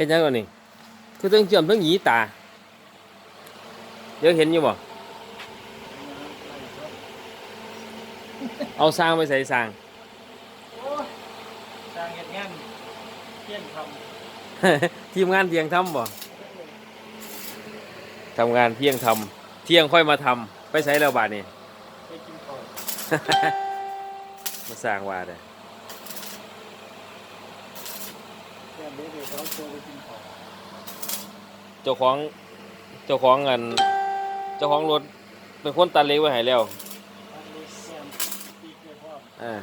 เห็นยังก่อนนี่คือต้องเชื่อมทั้งหยีตาเดี๋ยวเห็นอยู่บ่เอาสร้างไปใส่สร้างโอ้ยสร้างเหตุงานเที่ยงททีมงานเที่ยงทำบ่ทำงานเที่ยงทำเที่ยงค่อยมาทำไปใช้แล้วบาทนี่ำไปกินข้าวมาสร้างว่าเด้อ แค่ เด็กเด็กเขาโตไปกินข้าวเจ้าของเจ้าของเงินเจ้าของรถเป็นคนตัดเล็กไว้ให้แล้วทางรถเสียมปีกเลยพ่ออ่า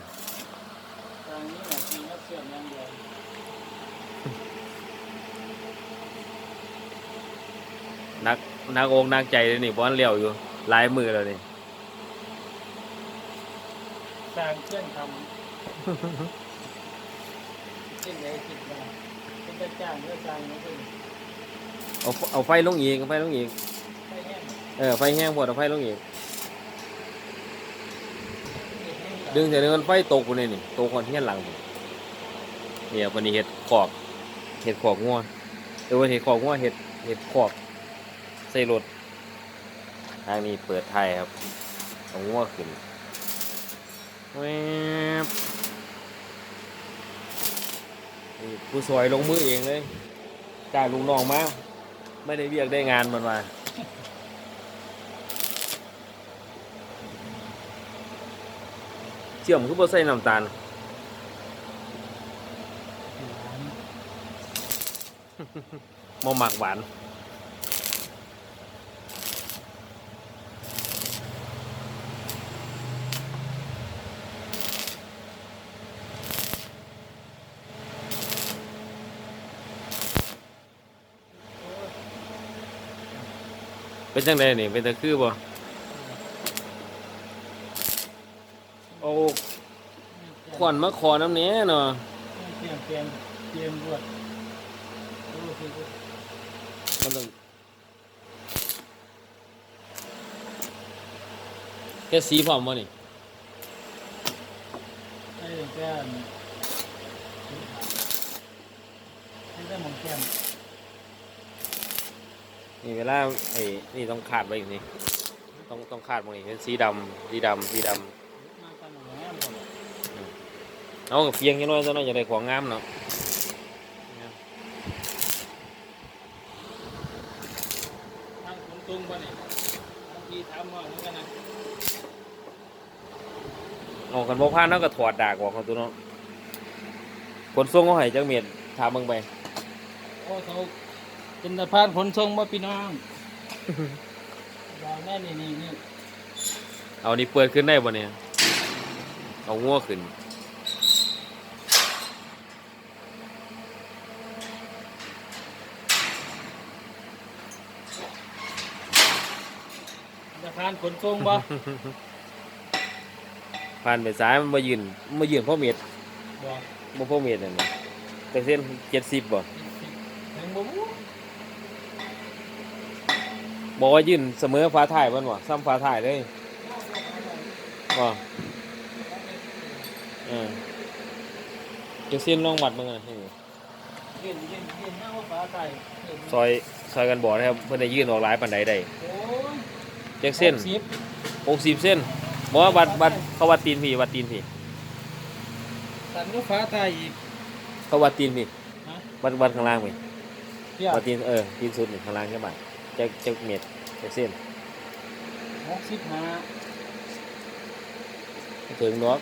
ทางนี้น่ะกินแล้วเสียมอย่างเดียวนักนักองค์นักใจเลยนี่บอนเลี้ยวอยู่หลายมือแล้วนี่สร้างเครื่องทำเส้นใหญ่คิดว่า เป็นกระจ้างเพื่อสร้างนี่คือเอาเอาไฟลงอีกเอาไฟลงอีกไปแห้งเออไฟแห้งหมดเอาไฟลงอีกเด็กแห้งดึงเสร็จแล้วมันไฟตกกูนี่นี่ตกคนที่หลังพุ่นเนี่ยวันนี้เห็ดขอกเห็ดขอกงัวเออวันเห็ดขอกงัวเห็ดเห็ดขอกใส่รถทางนี้เปิดไทยครับเอางัวขึ้นแวบนี่ ผู้สวยลงมือเองเลยจ้างลุงน้องมา ไม่ได้เรียกได้งานมันมาเจียมคือบ่ใส่น้ำตาลมอหมักหวาน เป็นจังไดนี่เป็นตะคือบ่โอ้ขวัญมาขอน้ำเนี้ยเนาะเตรียมเตรียมเตรียมรวดโอ้คือมันต้องแค่สีพร้อมบ่นี่ไอ้แก้มนี่ได้หมองแก้ม นี่เวลาไอ้นี่ต้องขาดไว้อีกนี่ต้องต้องขาดบ่นี่เป็นสีดำสีดำสีดมาตามหมองแก้มก่อนำเอากับเพียงจังน้อยจังน้อยจะได้ของงามเนาะทางขนตุงป่ะเนี่ยบางทีถามว่าเหมือนกันนะเอากันบ่ผ่านเนาะก็ถอดดากออกของตัวเนาะขนส่งเขาให้จักเม็ดถามเบิ่งไปโอ้เขา เป็นสะพานขนส่งบ่พี่น้องดาวแน่นี่นี่นี่เอานี่เปิดขึ้นได้บ่เนี่ย เอางัวขึ้น สะพานขนส่งบ่ ผ่านไปซ้ายมันมายืนมายืนพ่อเม็ดบ่บ่พ่อเม็ดนั่นนี่แต่เส้น70บ่ถึงบ่รู้ บอกว่ายืนเสมอฟ้าถ่ายมันบ่ซ้ำฟ้าถ่ายเลยบ่เออจะเส้นลองวัดมึงอะนี่ยืนยืนยืนหน้าว่าฟ้าใสซอยซอยกันบ่นะครับ เพิ่นได้ยืนออกหลายปานใดได้โอ้ยจักเส้นสิบ60เส้นบ่ว่าวัดวัดเขาวัดตีนพี่วัดตีนพี่สันก็ฟ้าใสอีกเขาวัดตีนพี่ฮะวัดวัดข้างล่างพี่เที่ยววัดตีนเออตีนสุดนี่ข้างล่างใช่ป่ะ จักจักเม็ดจักเส้นหกสิบห้าถึงเนาะ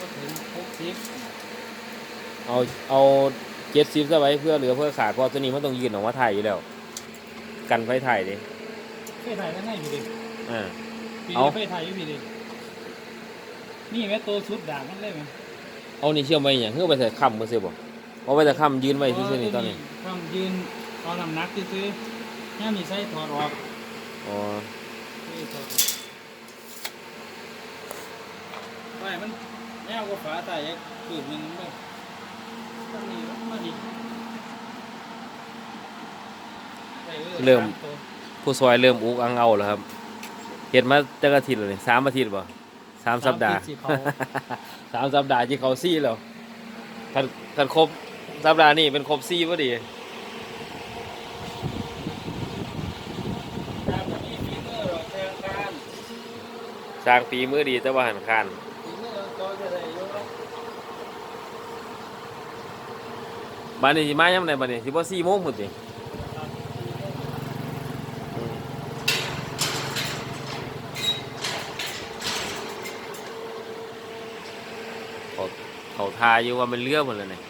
ก็ถึงหกสิบเอาเอา70ซะไว้เพื่อเหลือเพื่อขาดเพราะตัวนี้มันต้องยืนออกมาถ่ายอยู่แล้ว กันไฟถ่ายดิไปถ่ายนั่นให้อยู่ดิอ่าปีเอานี้ไปถ่ายอยู่พี่ดินี่แม่ตัวสุดด่างมันเลยไหมเอานี่เชื่อมไว้อหย่างเพื่อไปใส่คำมือซื้อบ่เอาไปใส่คำยืนไว้ซื่อๆนี่ตอนนี้ทำยืนเอาน้ำหนักซื้อ ๆย่ามีไส้ถอดออกอ๋อนี่ถอดออกไม่มันแนวก็ฝาใต้ยักคืบหนึ่งเลยต้องนี่มาดิไปออเริ่มสาตัวผู้ซอยเริ่มอุกอังเอาแล้วครับเห็นมาจักอาทิตย์แล้วนี่สามอาทิตย์บ่สามสัปดาห์สมสิบเขาสามสัปดาห์ที่เขาซี่แล้วคันคันครบสัปดาห์นี้เป็นครบซี่พอดี ตามแบบนี้ฝีมือหรอกแทนการ สร้างฝีมือดีแต่ว่าหันคานบ้านนี้สิมาย่ำไหนบ้านนี้สิบ่สี่โมงพุ่นติเขาเขาทาอยู่ว่ามันเลือกหมดเลยเนี่ย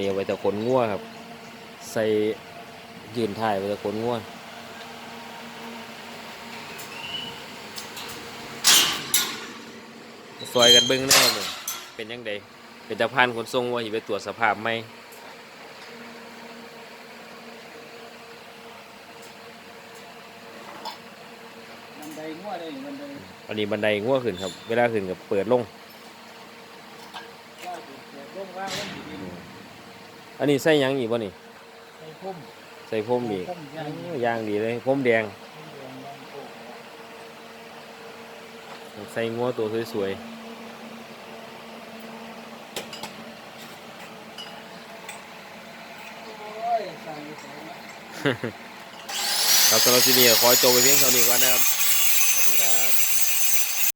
นนี้เอาไว้แต่ขนงัวครับ ใส่ยืนถ่ายไว้แต่ขนงัวซอยกันเบิ้งแน่เลยเป็นยังไงเป็นตะพานขนส่งว่าอยู่ไปตรวจสภาพไหมมันไดงัวได้มันไดอันนี้บันไดงัวขึ้นครับ เวลาขึ้นกับเปิดลง อันนี้ใส่หยังอีกบ่นี่ ใส่พุ่มใส่พรมอีกพุ่มย่างโอ้ย่างดีเลยพรมแดง ใส่งัวตัวสวยโอ้ยใส่ใส่ๆครับสำหรับที่นี่ขอจบไปเพียงเท่านี้ก่อนนะครับ